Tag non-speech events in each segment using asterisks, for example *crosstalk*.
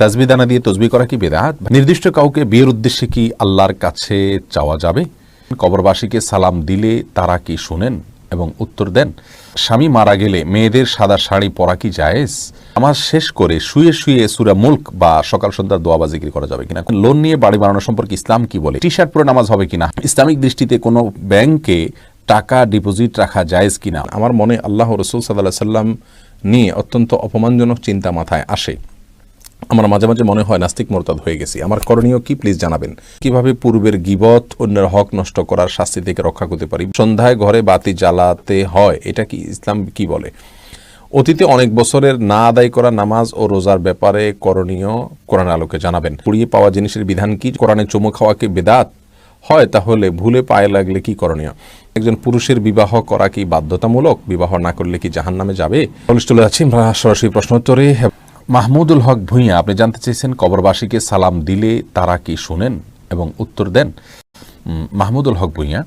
তাজবি দানা দিয়ে তসবি করা কি বেদাত? নির্দিষ্ট কাউকে বিয়ের উদ্দেশ্যে কি আল্লাহর কাছে চাওয়া যাবে? কবরবাসীকে সালাম দিলে তারা কি শুনেন এবং উত্তর দেন? স্বামী মারা গেলে মেয়েদের সাদা শাড়ি পরা কি জায়েজ? আমার শেষ করে শুয়ে শুয়ে সুরা মুল্ক বা সকাল সন্ধ্যার দোয়া জিকির করা যাবে কিনা? লোন নিয়ে বাড়ি বানানো সম্পর্কে ইসলাম কি বলে? টি শার্ট পরে নামাজ হবে কিনা? ইসলামিক দৃষ্টিতে কোনো ব্যাংকে টাকা ডিপোজিট রাখা জায়েজ কিনা? আমার মনে আল্লাহ রসুল সাল্লাহ সাল্লাম নিয়ে অত্যন্ত অপমানজনক চিন্তা মাথায় আসে। আমার মাঝে মাঝে মনে হয় নাস্তিক মোরতাদ হয়ে গেছি। আমার করণীয় কি? প্লিজ জানাবেন। কীভাবে পূর্বের গিবত অন্যের হক নষ্ট করার শাস্তি থেকে রক্ষা করতে পারি? সন্ধ্যায় ঘরে বাতি জ্বালাতে হয়, এটা কি ইসলাম কি বলে? অতীতে অনেক বছরের না আদায় করা নামাজ ও রোজার ব্যাপারে করণীয় কোরআন আলোকে জানাবেন। পুড়িয়ে পাওয়া জিনিসের বিধান কি? কোরআনে চুমু খাওয়াকে বেদাত? হয়, তাহলে ভুলে পায়ে লাগলে কি করণীয়? একজন পুরুষের বিবাহ করা কি বাধ্যতামূলক? বিবাহ না করলে কি জাহান নামে যাবে চলে যাচ্ছি আমরা সরাসরি প্রশ্ন উত্তরে মাহমুদুল হক ভূঁইয়া, আপনি জানতে চেয়েছেন কবরবাসীকে সালাম দিলে তারা কি শুনেন এবং উত্তর দেন? মাহমুদুল হক ভূঁইয়া,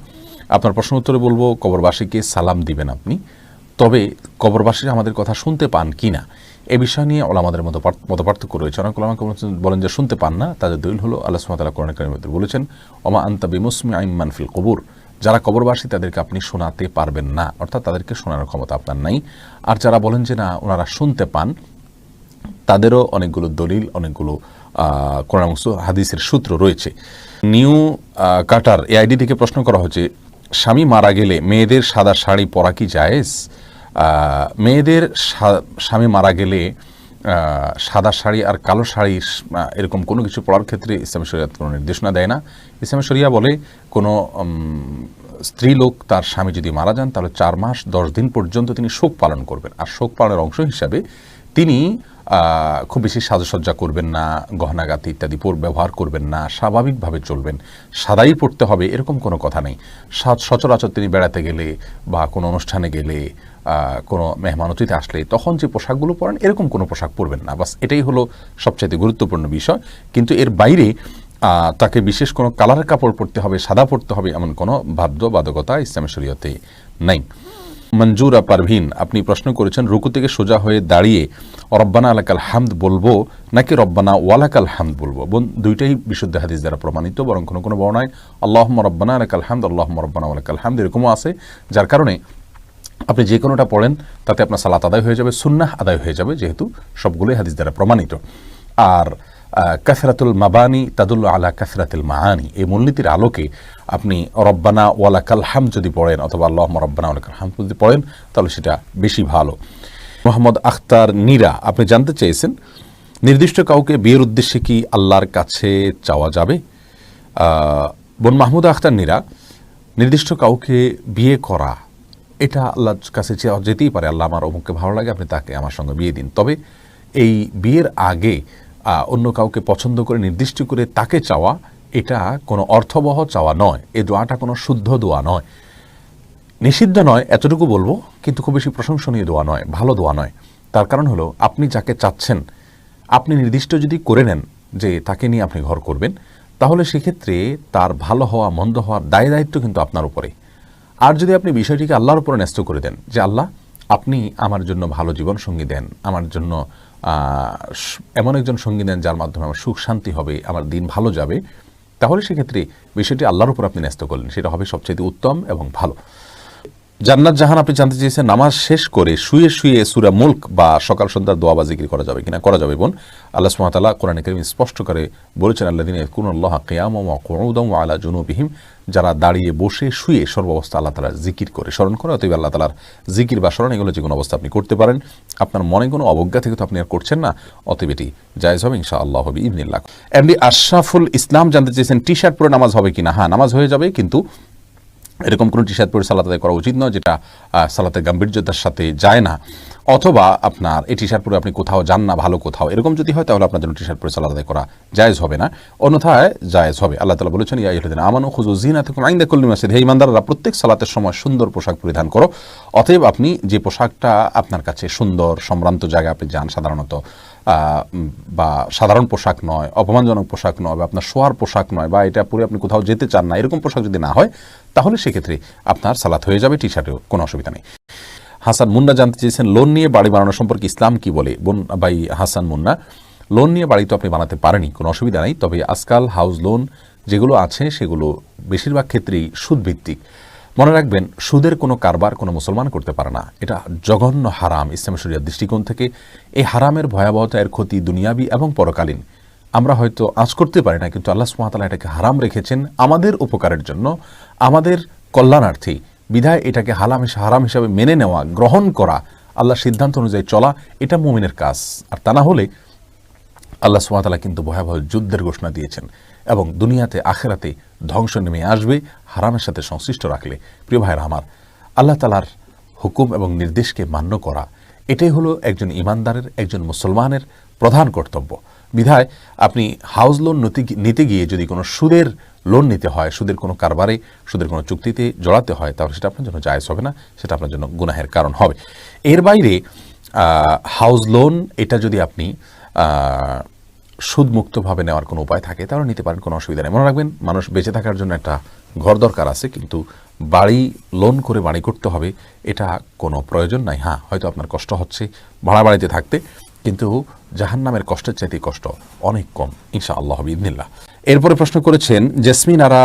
আপনার প্রশ্ন উত্তরে বলব, কবরবাসীকে সালাম দিবেন আপনি। তবে কবরবাসীরা আমাদের কথা শুনতে পান কি না, এ বিষয় নিয়ে ওলামাদের মতো মত পার্থক্য রয়েছে। অনেক ওলামা বলেন যে শুনতে পান না, তাদের দলিল হলো, আল্লাহ সুমাতাল্লাহ কোরআন কারিমের বলেছেন, ওমা আন্তা বিমুসমি আইমান ফিল কবুর। যারা কবরবাসী, তাদেরকে আপনি শোনাতে পারবেন না, অর্থাৎ তাদেরকে শোনানোর ক্ষমতা আপনার নাই। আর যারা বলেন যে না, ওনারা শুনতে পান তাদেরও অনেকগুলো দলিল, অনেকগুলো কোরআন হাদিসের সূত্র রয়েছে। নিউ কাটার এ আইডি থেকে প্রশ্ন করা হচ্ছে, স্বামী মারা গেলে মেয়েদের সাদা শাড়ি পরা কি জায়েজ? মেয়েদের স্বামী মারা গেলে সাদা শাড়ি আর কালো শাড়ি এরকম কোনো কিছু পড়ার ক্ষেত্রে ইসলামী শরিয়াত কোনো নির্দেশনা দেয় না। ইসলামী শরিয়া বলে, কোনো স্ত্রী লোক তার স্বামী যদি মারা যান, তাহলে চার মাস, দশ দিন পর্যন্ত তিনি শোক পালন করবেন। আর শোক পালনের অংশ হিসাবে তিনি খুব বেশি সাজসজ্জা করবেন না, গহনাগাতি ইত্যাদি ব্যবহার করবেন না, স্বাভাবিকভাবে চলবেন, সাদাই পড়তে হবে, এরকম কোনো কথা নেই। সচরাচর তিনি বেড়াতে গেলে বা কোনো অনুষ্ঠানে গেলে কোনো মেহমান অতিথি আসলে তখন যে পোশাকগুলো পরেন, এরকম কোনো পোশাক পরবেন না। বাস এটাই হলো সবচাইতে গুরুত্বপূর্ণ বিষয়। কিন্তু এর বাইরে তাকে বিশেষ কোনো কালারের কাপড় পরতে হবে, সাদা পরতে হবে, এমন কোনো বাধ্যবাধকতা ইসলামের শরীয়তে নাই। মঞ্জুরা পারভিন, আপনি প্রশ্ন করেছেন, রুকু থেকে সোজা হয়ে দাঁড়িয়ে রব্বানা আলাকাল হামদ বলব নাকি রব্বানা ওয়ালাকাল হামদ বলব? বোন, দুইটাই বিশুদ্ধ হাদিস দ্বারা প্রমাণিত, বরং কোনো কোনো বর্ণায় আল্লাহ রব্বানা আলাকাল হামদ আল্লাহ রব্বানা ওয়ালাকাল হামদ এরকমও আছে, যার কারণে আপনি যে কোনোটা পড়েন, তাতে আপনার সালাত আদায় হয়ে যাবে, সুন্নাহ আদায় হয়ে যাবে, যেহেতু সবগুলোই হাদিস দ্বারা প্রমাণিত। আর কাসরাতুল মাবানি তাদুল্ল আলা কাসরাতুল মাহানি এই মূলনীতির আলোকে আপনি রব্বানা ওয়ালাকাল হাম যদি পড়েন অথবা আল্লাহ রব্বানা ওয়ালাকাল হাম যদি পড়েন, তাহলে সেটা বেশি ভালো। মোহাম্মদ আখতার নীরা, আপনি জানতে চেয়েছেন, নির্দিষ্ট কাউকে বিয়ের উদ্দেশ্যে কি আল্লাহর কাছে চাওয়া যাবে? বোন মাহমুদ আখতার নীরা, নির্দিষ্ট কাউকে বিয়ে করা, এটা আল্লাহর কাছে যেতেই পারে। আল্লাহ আমার অমুককে ভালো লাগে, আপনি তাকে আমার সঙ্গে বিয়ে দিন। তবে এই বিয়ের আগে অন্য কাউকে পছন্দ করে, নির্দিষ্ট করে তাকে চাওয়া, এটা কোনো অর্থবহ চাওয়া নয়। এই দোয়াটা কোনো শুদ্ধ দোয়া নয়। নিষিদ্ধ নয়, এতটুকু বলব, কিন্তু খুব বেশি প্রশংসনীয় দোয়া নয়, ভালো দোয়া নয়। তার কারণ হলো, আপনি যাকে চাচ্ছেন, আপনি নির্দিষ্ট যদি করে নেন যে তাকে নিয়ে আপনি ঘর করবেন, তাহলে সেক্ষেত্রে তার ভালো হওয়া, মন্দ হওয়ার দায় দায়িত্ব কিন্তু আপনার উপরে। আর যদি আপনি বিষয়টিকে আল্লাহর উপরে ন্যস্ত করে দেন, যে আল্লাহ, আপনি আমার জন্য ভালো জীবন সঙ্গী দেন, আমার জন্য এমন একজন সঙ্গী নেন যার মাধ্যমে আমার সুখ শান্তি হবে, আমার দিন ভালো যাবে, তাহলে সেক্ষেত্রে বিষয়টি আল্লাহর উপর আপনি ন্যস্ত করলেন। সেটা হবে সবচেয়ে উত্তম এবং ভালো। জান্নাত জাহান আপনি জানতে চেয়েছেন, নামাজ শেষ করে শুয়ে শুয়ে সুরা মুল্ক বা সকাল সন্ধ্যার দোয়া বা জিকির করা যাবে কিনা? করা যাবে, বোন। আল্লাহ সুমাতাল্লাহ কোরআন করিম স্পষ্ট করে বলেছেন আল্লাহ দিন কুন আল্লাহ কেয়াম কোরউদম আলা জুনুবিহিম, যারা দাঁড়িয়ে বসে শুয়ে সর্বাবস্থা আল্লাহ তালা জিকির করে স্মরণ করে, অতএব আল্লাহ তালার জিকির বা স্মরণ এগুলো যে কোনো অবস্থা আপনি করতে পারেন। আপনার মনে কোনো অবজ্ঞা থেকে তো আপনি আর করছেন না, অতএব এটি জায়জ হবে ইনশা আল্লাহ হবে ইবনিল্লাহ এমনি আশরাফুল ইসলাম জানতে চেয়েছেন টি শার্ট পরে নামাজ হবে কিনা? হ্যাঁ নামাজ হয়ে যাবে, কিন্তু এরকম কোনো টি শার্ট পরে সালাত আদায় করা উচিত নয় যেটা আহ, সালাতের গাম্ভীর্যতার সাথে যায় না। অথবা আপনার এই টি শার্ট পরে আপনি কোথাও যান না ভালো কোথাও। এরকম যদি হয় তাহলে আপনার জন্য টি শার্ট পরে সালাত আদায় করা জায়েজ হবে না। অন্যথায় জায়েজ হবে। আল্লাহ তালা বলেছেন ইয়া ইহদিন আমানু খুজু জিনা থেকে আইন্দা কল্লি মাসিদ হে ইমানদাররা প্রত্যেক সালাতের সময় সুন্দর পোশাক পরিধান করো। অতএব আপনি যে পোশাকটা আপনার কাছে সুন্দর সম্ভ্রান্ত জায়গায় আপনি যান সাধারণত বা সাধারণ পোশাক নয়, অপমানজনক পোশাক নয়, বা আপনার শোয়ার পোশাক নয়, বা এটা পরে আপনি কোথাও যেতে চান না, এরকম পোশাক যদি না হয়, তাহলে সেক্ষেত্রে আপনার সালাত হয়ে যাবে টি শার্টেও কোনো অসুবিধা নেই। হাসান মুন্না জানতে চেয়েছেন লোন নিয়ে বাড়ি বানানো সম্পর্কে ইসলাম কি বলে? বোন, ভাই হাসান মুন্না লোন নিয়ে বাড়ি তো আপনি বানাতে পারেনি কোনো অসুবিধা নেই, তবে আজকাল হাউস লোন যেগুলো আছে, সেগুলো বেশিরভাগ ক্ষেত্রেই সুদভিত্তিক। মনে রাখবেন, সুদের কোনো কারবার কোনো মুসলমান করতে পারে না। এটা জঘন্য হারাম ইসলাম শরিয়ার দৃষ্টিকোণ থেকে। এই হারামের ভয়াবহতা, এর ক্ষতি দুনিয়াবি এবং পরকালীন। আমরা হয়তো আজ করতে পারি না, কিন্তু আল্লাহ সুমাতালা এটাকে হারাম রেখেছেন আমাদের উপকারের জন্য। আমাদের কল্যাণার্থী, বিধায় এটাকে হালাম হারাম হিসাবে মেনে নেওয়া, গ্রহণ করা আল্লাহ সিদ্ধান্ত অনুযায়ী চলা, এটা মুমিনের কাজ। আর তা না হলে আল্লাহ সুমাতালা কিন্তু ভয়াবহ যুদ্ধের ঘোষণা দিয়েছেন এবং দুনিয়াতে আখেরাতে ধ্বংস নেমে আসবে, হারামের সাথে সংশ্লিষ্ট রাখলে। প্রিয় ভাইয়ের আমার, আল্লাহ তালার হুকুম এবং নির্দেশকে মান্য করা, এটাই হলো একজন ইমানদারের একজন মুসলমানের প্রধান কর্তব্য। বিধায় আপনি হাউস লোন নতি- গিয়ে যদি কোনো সুদের লোন নিতে হয়, সুদের কোনো কারবারে, সুদের কোনো চুক্তিতে জড়াতে হয়, তাহলে সেটা আপনার জন্য জায়জ হবে না, সেটা আপনার জন্য গুনাহের কারণ হবে। এর বাইরে হাউস লোন, এটা যদি আপনি সুদমুক্তভাবে নেওয়ার কোনো উপায় থাকে তাহলে নিতে পারেন, কোনো অসুবিধা নেই। মনে রাখবেন, মানুষ বেঁচে থাকার জন্য একটা ঘর দরকার আছে, কিন্তু বাড়ি লোন করে বাড়ি করতে হবে, এটা কোনো প্রয়োজন নাই। হ্যাঁ হয়তো আপনার কষ্ট হচ্ছে ভাড়া বাড়িতে থাকতে, কিন্তু জাহান নামের কষ্টের চাইতে কষ্ট অনেক কম ইনশা আল্লাহ ইদনিল্লাহ এরপরে প্রশ্ন করেছেন, জেসমিন আরা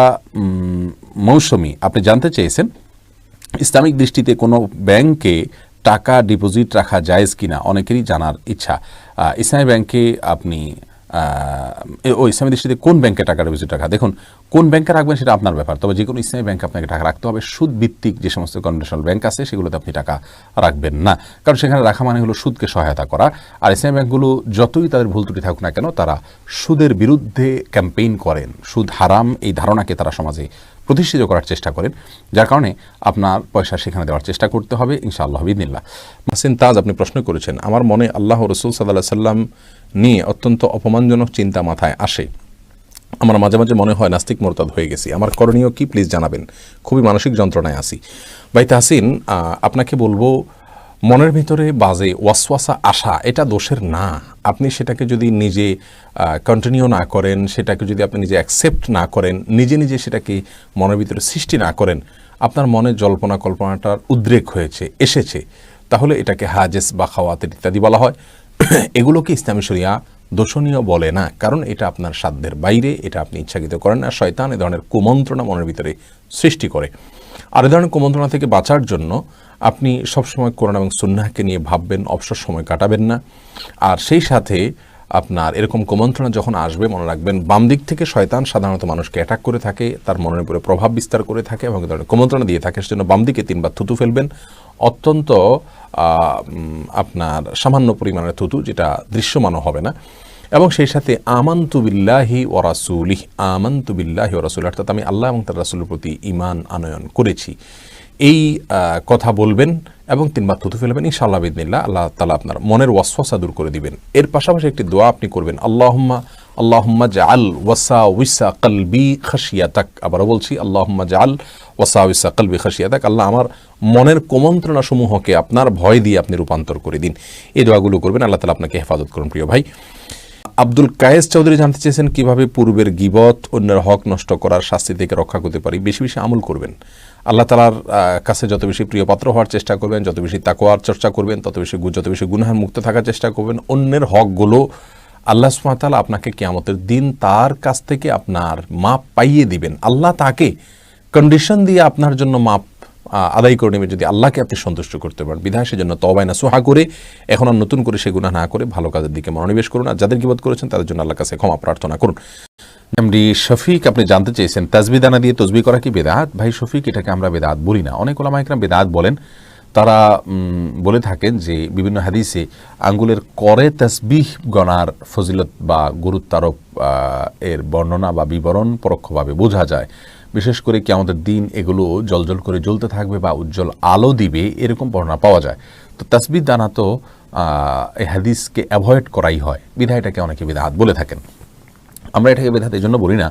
মৌসুমি, আপনি জানতে চেয়েছেন, ইসলামিক দৃষ্টিতে কোনো ব্যাংকে টাকা ডিপোজিট রাখা জায়েজ কিনা? অনেকেরই জানার ইচ্ছা। ইসলামী ব্যাংকে আপনি ও ইসলামী দৃষ্টিতে কোন ব্যাংকে টাকা ডিপোজিট রাখা। দেখুন, কোন ব্যাংকে রাখবেন সেটা আপনার ব্যাপার। তবে যে কোনো ইসলামী ব্যাংকে আপনাকে টাকা রাখতে হবে। সুদ ভিত্তিক যে সমস্ত কনভেনশনাল ব্যাংক আছে, সেগুলোতে আপনি টাকা রাখবেন না। কারণ সেখানে রাখা মানে হলো সুদকে সহায়তা করা। আর ইসলামী ব্যাংকগুলো যতই তাদের ভুল ত্রুটি থাকুক না কেন, তারা সুদের বিরুদ্ধে ক্যাম্পেইন করেন। সুদ হারাম, এই ধারণাকে তারা সমাজে প্রতিষ্ঠিত করার চেষ্টা করেন, যার কারণে আপনার পয়সা সেখানে দেওয়ার চেষ্টা করতে হবে, ইনশাআল্লাহ বিদিল্লা মাসিন তাজ, আপনি প্রশ্ন করেছেন, আমার মনে আল্লাহ রসুল সাল্লাহ সাল্লাম নিয়ে অত্যন্ত অপমানজনক চিন্তা মাথায় আসে। আমার মাঝে মাঝে মনে হয় নাস্তিক মোরতাদ হয়ে গেছি। আমার করণীয় কি, প্লিজ জানাবেন। খুবই মানসিক যন্ত্রণায় আসি ভাই তাহসিন আপনাকে বলব মনের ভিতরে বাজে ওয়াসওয়াসা আসা এটা দোষের না। আপনি সেটাকে যদি নিজে কন্টিনিউ না করেন, সেটাকে যদি আপনি নিজে অ্যাকসেপ্ট না করেন, নিজে নিজে সেটাকে মনের ভিতরে সৃষ্টি না করেন, আপনার মনে জল্পনা কল্পনাটার উদ্রেক হয়েছে, এসেছে। তাহলে এটাকে হাজেস বা খাওয়াতের ইত্যাদি বলা হয়। *clears throat* এগুলোকে ইসলামী শরিয়া দোষণীয় বলে না, কারণ এটা আপনার সাধ্যের বাইরে, এটা আপনি ইচ্ছাকৃত করেন না। শয়তান এ ধরনের কুমন্ত্রণা মনের ভিতরে সৃষ্টি করে। আর এ ধরনের কুমন্ত্রণা থেকে বাঁচার জন্য আপনি সবসময় কোরআন এবং সুন্নাহকে নিয়ে ভাববেন, অবসর সময় কাটাবেন না। আর সেই সাথে আপনার এরকম কুমন্ত্রণা যখন আসবে, মনে রাখবেন বাম দিক থেকে শয়তান সাধারণত মানুষকে অ্যাটাক করে থাকে, তার মনের উপরে প্রভাব বিস্তার করে থাকে এবং ধরনের কুমন্ত্রণা দিয়ে থাকে। সেজন্য বাম দিকে তিনবার থুতু ফেলবেন। অত্যন্ত আপনার সামান্য পরিমাণের থুতু, যেটা দৃশ্যমানও হবে না। এবং সেই সাথে আমান্তু বিল্লাহি ও রাসুলিহ, আমান্তু বিল্লাহি ও রাসুল অর্থাৎ আমি আল্লাহ এবং তার রাসুলের প্রতি ইমান আনয়ন করেছি। এই কথা বলবেন এবং তিনবার থুতু ফেলবেন, ইনশাআল্লাহ বিদিনিল্লাহ আল্লাহ তালা আপনার মনের ওয়াসওয়াসা দূর করে দিবেন। এর পাশাপাশি একটি দোয়া আপনি করবেন, আল্লাহুম্মা আল্লাহুম্মা জাআল ওয়াসা উইসা কলবি খাশিয়াতাক। আবারও বলছি, আল্লাহুম্মা জাআল ওয়াসা উইসা কলবি খাশিয়াতাক। আল্লাহ আমার মনের কুমন্ত্রণা সমূহকে আপনার ভয় দিয়ে আপনি রূপান্তর করে দিন। এই দোয়াগুলো করবেন, আল্লাহ তালা আপনাকে হেফাজত করুন, প্রিয় ভাই। আব্দুল কায়েস চৌধুরী জানতে চেয়েছেন কীভাবে পূর্বের গিবত অন্যের হক নষ্ট করার শাস্তি থেকে রক্ষা করতে পারি। বেশি বেশি আমল করবেন। আল্লাহ তালার কাছে যত বেশি প্রিয়পাত্র হওয়ার চেষ্টা করবেন, যত বেশি তাকোয়ার চর্চা করবেন, তত বেশি যত বেশি গুনাহার মুক্ত থাকার চেষ্টা করবেন, অন্যের হকগুলো আল্লাহ সুমাতালা আপনাকে কেয়ামতের দিন তার কাছ থেকে আপনার মাপ পাইয়ে দিবেন। আল্লাহ তাকে কন্ডিশন দিয়ে আপনার জন্য মাপ আদায় করে নেবে যদি আল্লাহকে আপনি সন্তুষ্ট করতে পারেন। বিধায় সেজন্য তবাই না, সোহা করে, এখন আর নতুন করে সে গুণা না করে ভালো কাজের দিকে মনোনিবেশ করুন আর যাদের কিবোধ করেছেন তাদের জন্য আল্লাহ কাছে ক্ষমা প্রার্থনা করুন। এমডি শফিক, আপনি জানতে চেয়েছেন তাজবি দানা দিয়ে তসবি করা কি বেদাত? ভাই, শফিক, এটাকে আমরা বেদাত বলি না। অনেক ওলামা একরাম বেদাত বলেন তারা বলে থাকেন যে বিভিন্ন হাদিসে আঙ্গুলের করে তসবিহ গণার ফজিলত বা গুরুত্বারোপ এর বর্ণনা বা বিবরণ পরোক্ষভাবে বোঝা যায়। বিশেষ করে কি আমাদের দিন এগুলো জলজল করে জ্বলতে থাকবে বা উজ্জ্বল আলো দিবে, এরকম বর্ণনা পাওয়া যায়। তো তসবিহ দানা তো এই হাদিসকে অ্যাভয়েড করাই হয়। বিধায়টাকে অনেকে বিধাত বলে থাকেন। আমরা এটাকে বেদাত এই জন্য বলি না।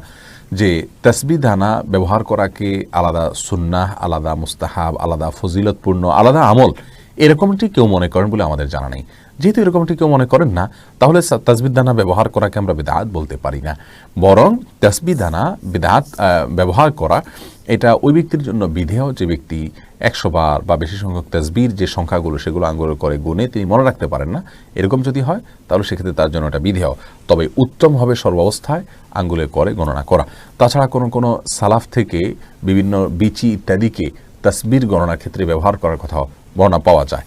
যে তসবি দানা ব্যবহার করাকে আলাদা সুন্নাহ, আলাদা মুস্তাহাব, আলাদা ফজিলতপূর্ণ, আলাদা আমল, এরকমটি কেউ মনে করেন বলে আমাদের জানা নেই। যেহেতু এরকমটি কেউ মনে করেন না, তাহলে সা- দানা ব্যবহার করাকে আমরা বেদাত বলতে পারি না। বরং তাসবিহ দানা বেদাত ব্যবহার করা, এটা ওই ব্যক্তির জন্য বিধেয় যে ব্যক্তি একশো বার বা বেশি সংখ্যক তসবির যে সংখ্যাগুলো সেগুলো আঙ্গুল করে গুনে তিনি মনে রাখতে পারেন না। এরকম যদি হয়, তাহলে সেক্ষেত্রে তার জন্য এটা বিধেয়। তবে উত্তম হবে সর্বাবস্থায় আঙ্গুলে করে গণনা করা। তাছাড়া কোনো কোনো সালাফ থেকে বিভিন্ন বিচি ইত্যাদিকে তসবির গণনার ক্ষেত্রে ব্যবহার করার কথা বর্ণনা পাওয়া যায়।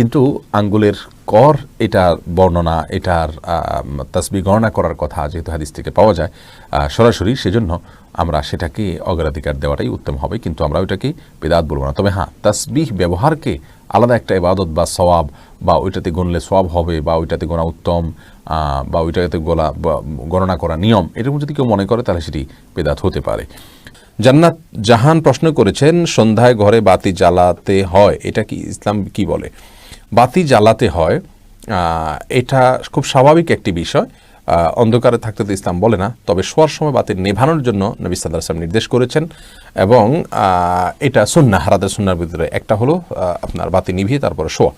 কিন্তু আঙ্গুলের কর, এটার বর্ণনা, এটার তসবি গণনা করার কথা যেহেতু হাদিস থেকে পাওয়া যায় সরাসরি সেজন্য আমরা সেটাকে অগ্রাধিকার দেওয়াটাই উত্তম হবে, কিন্তু আমরা ওইটাকে বেদাত বলব না। তবে হ্যাঁ তসবিহ ব্যবহারকে আলাদা একটা ইবাদত বা সওয়াব, বা ওইটাতে গণলে সওয়াব হবে, বা ওইটাতে গোনা উত্তম বা ওইটাতে গোলা গণনা করা নিয়ম, এরকম যদি কেউ মনে করে তাহলে সেটি বেদাত হতে পারে। জান্নাত জাহান প্রশ্ন করেছেন, সন্ধ্যায় ঘরে বাতি জ্বালাতে হয়, এটা কি ইসলাম কি বলে? বাতি জ্বালাতে হয় এটা খুব স্বাভাবিক একটি বিষয়। অন্ধকারে থাকতে তো ইসলাম বলে না, তবে শোয়ার সময় বাতি নেভানোর জন্য নবী সাল্লাহ আসলাম নির্দেশ করেছেন এবং এটা সুন্না হারাদের সুন্নার ভিতরে একটা হলো আপনার বাতি নিভিয়ে তারপরে শোয়া।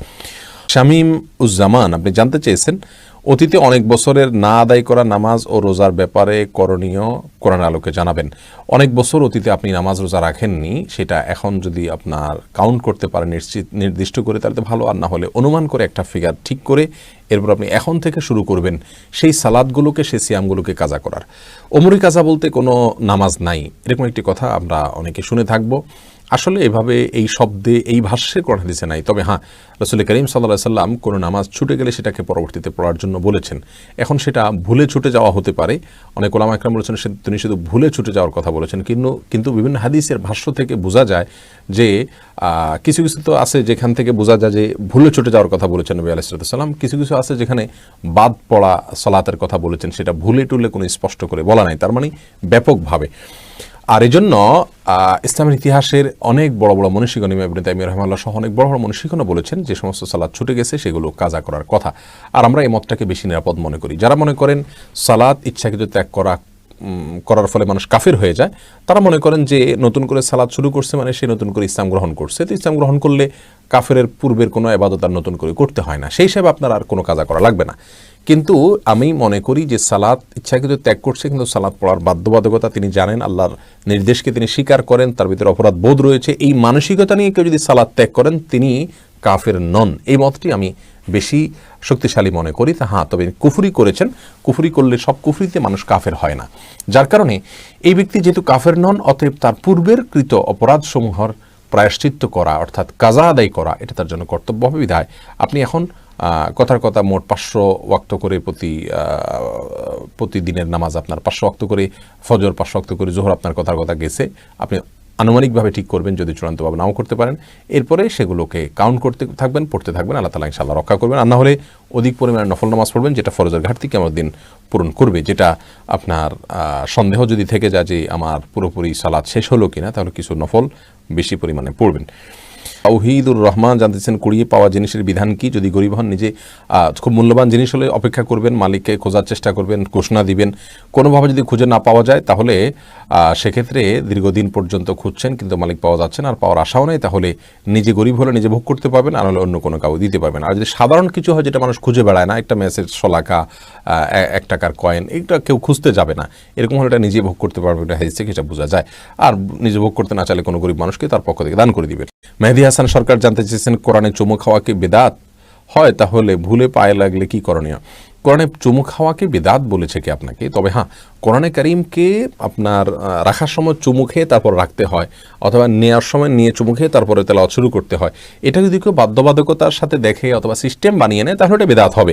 শামীম উজ্জামান, আপনি জানতে চেয়েছেন অতীতে অনেক বছরের না আদায় করা নামাজ ও রোজার ব্যাপারে করণীয় কোরআন আলোকে জানাবেন। অনেক বছর অতীতে আপনি নামাজ রোজা রাখেননি, সেটা এখন যদি আপনার কাউন্ট করতে পারেন নিশ্চিত, নির্দিষ্ট করে, তাহলে তো ভালো। আর না হলে অনুমান করে একটা ফিগার ঠিক করে এরপর আপনি এখন থেকে শুরু করবেন সেই সালাদগুলোকে, সেই সিয়ামগুলোকে কাজা করার। অমরি কাজা বলতে কোনো নামাজ নাই। এরকম একটি কথা আমরা অনেকে শুনে থাকব। আসলে এভাবে এই শব্দে, এই ভাষ্যে কোরআন হাদিসে নাই। তবে হ্যাঁ রসুল করিম সাল্লাহ সাল্লাম কোনো নামাজ ছুটে গেলে সেটাকে পরবর্তীতে পড়ার জন্য বলেছেন। এখন সেটা ভুলে ছুটে যাওয়া হতে পারে। অনেক ওলামা একরাম বলেছেন তিনি শুধু ভুলে ছুটে যাওয়ার কথা বলেছেন। কিন্তু কিন্তু বিভিন্ন হাদিসের ভাষ্য থেকে বোঝা যায় যে কিছু কিছু তো আছে যেখান থেকে বোঝা যায় যে ভুলে ছুটে যাওয়ার কথা বলেছেন নবী আলাইসালাম কিছু কিছু আছে যেখানে বাদ পড়া সলাতের কথা বলেছেন, সেটা ভুলে টুলে কোনো স্পষ্ট করে বলা নাই। তার মানে ব্যাপকভাবে। আর এই জন্য ইসলামের ইতিহাসের অনেক বড় বড় মনীষীগণ ইমাম ইবনে তাইমিয়া সহ অনেক বড় বড় মনীষীগণও বলেছেন যে সমস্ত সালাদ ছুটে গেছে, সেগুলো কাজা করার কথা। আর আমরা এই মতটাকে বেশি নিরাপদ মনে করি। যারা মনে করেন সালাদ ইচ্ছাকৃত ত্যাগ করা করার ফলে মানুষ কাফির হয়ে যায়, তারা মনে করেন যে নতুন করে সালাদ শুরু করছে মানে সে নতুন করে ইসলাম গ্রহণ করছে। তো ইসলাম গ্রহণ করলে কাফের পূর্বের কোনো আবাদত আর নতুন করে করতে হয় না। সেই হিসাবে আপনার আর কোনো কাজা করা লাগবে না। কিন্তু আমি মনে করি যে সালাত, ইচ্ছাকৃত ত্যাগ করছে কিন্তু সালাদ পড়ার বাধ্যবাধকতা তিনি জানেন, আল্লাহর নির্দেশকে তিনি স্বীকার করেন, তার ভিতরে অপরাধ বোধ রয়েছে। এই মানসিকতা নিয়ে কেউ যদি সালাদ ত্যাগ করেন, তিনি কাফের নন। এই মতটি আমি বেশি শক্তিশালী মনে করি। তা হ্যাঁ তবে কুফুরি করেছেন। কুফুরি করলে সব কুফুরিতে মানুষ কাফের হয় না। যার কারণে এই ব্যক্তি যেহেতু কাফের নন, অতএব তার পূর্বের কৃত অপরাধসমূহর প্রায়শ্চিত্ত করা, অর্থাৎ কাজা আদায় করা, এটা তার জন্য কর্তব্য হবে। বিধায় আপনি এখন কথার কথা মোট পাঁচশো ওয়াক্ত করে প্রতি প্রতিদিনের নামাজ আপনার পাঁচশো ওয়াক্ত করে, ফজর পাঁচশো ওয়াক্ত করে, জোহর আপনার কথার কথা গেছে। আপনি আনুমানিকভাবে ঠিক করবেন, যদি চূড়ান্তভাবে নাও করতে পারেন। এরপরে সেগুলোকে কাউন্ট করতে থাকবেন, পড়তে থাকবেন, আল্লাহ তালা ইনশাল্লাহ রক্ষা করবেন। আর না হলে অধিক পরিমাণে নফল নামাজ পড়বেন, যেটা ফরজের ঘাটতি কেমন দিন পূরণ করবে, যেটা আপনার সন্দেহ যদি থেকে যায় যে আমার পুরোপুরি সালাদ শেষ হলো কিনা, তাহলে কিছু নফল বেশি পরিমাণে পড়বেন। তৌহিদুর রহমান জানতেছেন কুড়িয়ে পাওয়া জিনিসের বিধান কি? যদি গরিব হন, নিজে খুব মূল্যবান জিনিস হলে অপেক্ষা করবেন, মালিককে খোঁজার চেষ্টা করবেন, ঘোষণা দিবেন। কোনোভাবে যদি খুঁজে না পাওয়া যায়, তাহলে সেক্ষেত্রে দীর্ঘদিন পর্যন্ত খুঁজছেন, কিন্তু মালিক পাওয়া যাচ্ছে না, আর পাওয়ার আশাও নেই। তাহলে নিজে গরিব হলে নিজে ভোগ করতে পারবেন, আর হলে অন্য কোনো কাউ দিতে পারবেন আর যদি সাধারণ কিছু হয়, যেটা মানুষ খুঁজে বেড়ায় না, একটা মেসেজ, শলাকা এক টাকার কয়েন, এটা কেউ খুঁজতে যাবে না। এরকম হলে এটা নিজে ভোগ করতে পারবে, এটা থেকে সেটা বোঝা যায়। আর নিজে ভোগ করতে না চাইলে কোনো গরিব মানুষকে তার পক্ষ থেকে দান করে দিবেন। মেহেদি হাসান সরকার জানতে চেয়েছেন, কোরআনে চুমু খাওয়া কি বেদাত? হয় তাহলে ভুলে পায়ে লাগলে কি করণীয়? কোরআনে চুমু খাওয়াকে বেদাত বলেছে কি আপনাকে? তবে হ্যাঁ কোরআনে করিমকে আপনার রাখার সময় চুমু খেয়ে তারপর রাখতে হয়, অথবা নেওয়ার সময় নিয়ে চুমু খেয়ে তারপরে তেলাওয়াত শুরু করতে হয়। এটা যদি কেউ বাধ্যবাধকতার সাথে দেখে অথবা সিস্টেম বানিয়ে নেয়, তাহলে এটা বেদাত হবে।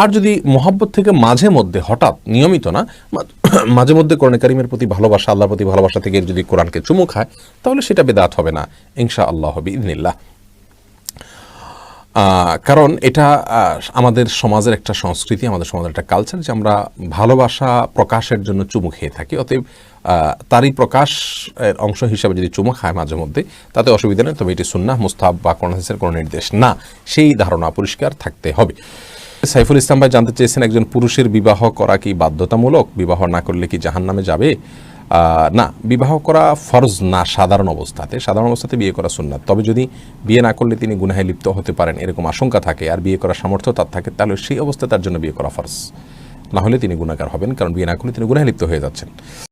আর যদি মোহাব্বত থেকে মাঝে মধ্যে, হঠাৎ, নিয়মিত না *clears throat* মাঝে মধ্যে কোরআনে করিমের প্রতি ভালোবাসা, আল্লাহর প্রতি ভালোবাসা থেকে যদি কোরআনকে চুমু খায়, তাহলে সেটা বেদাত হবে না ইনশা আল্লাহ হবে ইদনিল্লাহ কারণ এটা আমাদের সমাজের একটা সংস্কৃতি আমাদের সমাজের একটা কালচার যে আমরা ভালোবাসা প্রকাশের জন্য চুমু খেয়ে থাকি। অতএব তারই প্রকাশ অংশ হিসাবে যদি চুমু খায় মাঝে মধ্যে তাতে অসুবিধা নেই তবে এটি সুন্নাহ মুস্তাহাব বা কোরআন হাদিসের কোনো নির্দেশ না। সেই ধারণা পরিষ্কার থাকতে হবে। সাইফুল ইসলাম ভাই জানতে চেয়েছেন একজন পুরুষের বিবাহ করা কি বাধ্যতামূলক? বিবাহ না করলে কি জাহান্নামে যাবে? আহ, না, বিবাহ করা ফরজ না, সাধারণ অবস্থাতে সাধারণ অবস্থাতে বিয়ে করা সুন্নাত। তবে যদি বিয়ে না করলে তিনি গুনাহে লিপ্ত হতে পারেন, এরকম আশঙ্কা থাকে, আর বিয়ে করার সামর্থ্য তার থাকে, তাহলে সেই অবস্থায় তার জন্য বিয়ে করা ফরজ। না হলে তিনি গুণাকার হবেন, কারণ বিয়ে না করলে তিনি গুনাহে লিপ্ত হয়ে যাচ্ছেন।